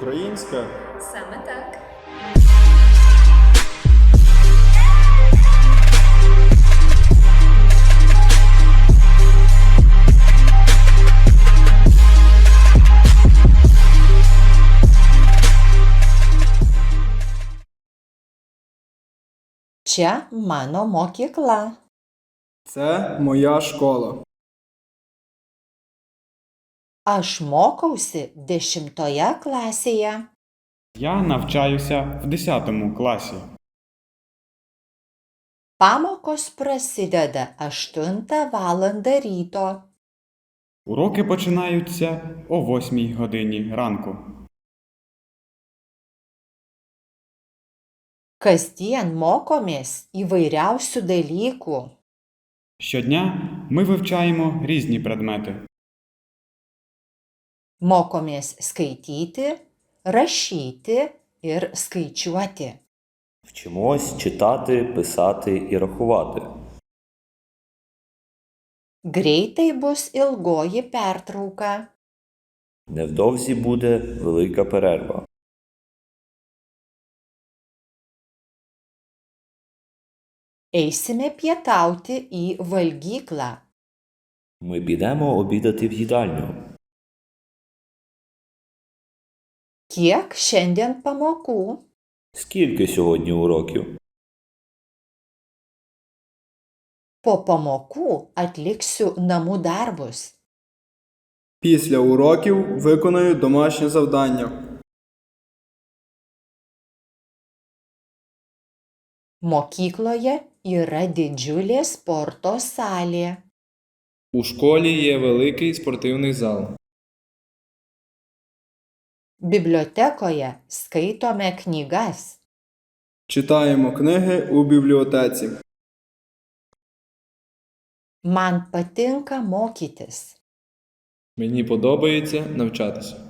Українська. Саме так. Čia mano mokykla. Це моя школа. Aš mokausi dešimtoje klasėje. Я навчаюся в 10 класі. Pamokos prasideda 8 val. ryto. Уроки починаються о 8 годині ранку. Kasdien mokomės įvairiausių dalykų. Щодня ми вивчаємо різні предмети. Mokomės skaityti, rašyti ir skaičiuoti. Вчимось читати, писати і рахувати. Greitai bus ilgoji pertrauka. Невдовзі буде велика перерва. Eisime pietauti į valgyklą. Ми підемо обідати в їдальню. Kiek šiandien pamokų? Скільки сьогодні уроків? Po pamokų atliksiu namų darbus. Після уроків виконую домашнє завдання. Mokykloje yra didžiulė sporto salė. У школі є великий спортивний зал. Bibliotekoje skaitome knygas. Читаємо книги у бібліотеці. Man patinka mokytis. Мені подобається навчатися.